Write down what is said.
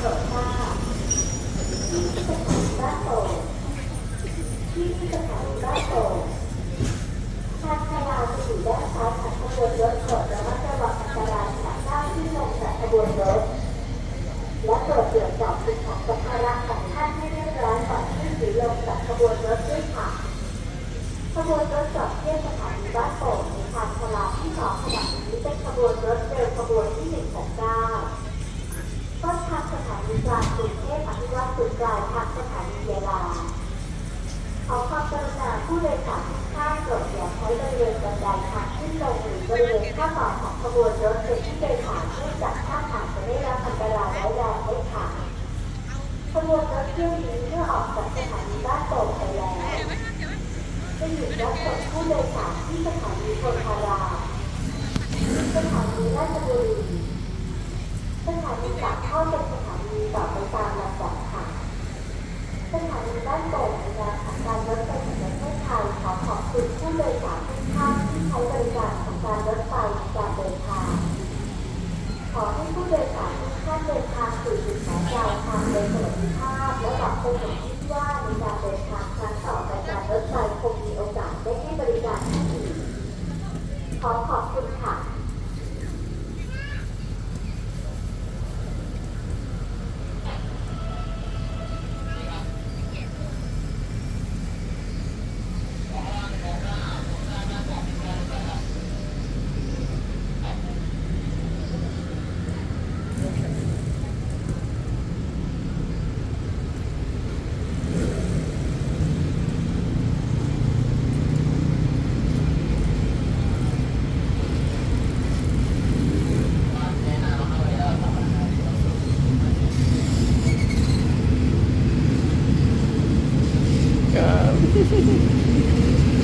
ที่สถานีบ้านโป่ที่สถานีบ้านโป่งทางขยาวจะอยู่ด้านซ้ายของขบวนรถโปรดระมัดจังอันตายจากก้าที่ลงจากขบวนรถ และตรวจสอบสิ่ของสาระของท่านให้เรียบร้อยก่อนขึ้นหรือลงจากขบวนรถด้วยค่ะขบวนรถจอดเทียบสถานีบ้านโป่งในทางขลาที่สองขณะนี้เป็นขบวนรถเดินขบวนที่หนึ่งของเก้า ต้นทางสถานีกลางกรุงเทพอภิวัตสุดปลายทางสถานีเยาลาขอความกรุณาผู้โดยสารทุกท่านโปรดอย่าใช้บริเวณบันไดทางขึ้นลงหรือบริเวณข้างต่อของขบวนรถเป็นที่โดยสารเนื่องจากท่าทางจะได้รับอันตรายร้ายแรงได้ค่ะขบวนรถเที่ยวนี้เมื่อออกจากสถานีบ้านโป่งไปแล้วจะหยุดรับส่งผู้โดยสารที่สถานีโพธารามสถานีราชบุรี สถานีปากท่อเป็นสถานีต่อไปตามลำดับค่ะ สถานีบ้านโป่งในนามของการรถไฟแห่งประเทศไทยขอขอบคุณผู้โดยสารทุกท่านที่ใช้บริการของการรถไฟในการเดินทาง ขอให้ผู้โดยสารทุกท่านเดินทางสู่จุดหมายปลายทางโดยสวัสดิภาพและหวังเป็นอย่างยิ่งว่าในการเดินทางครั้งต่อไปการรถไฟคงมีโอกาสได้ให้บริการที่ดีขอขอบคุณค่ะ ハハハハ!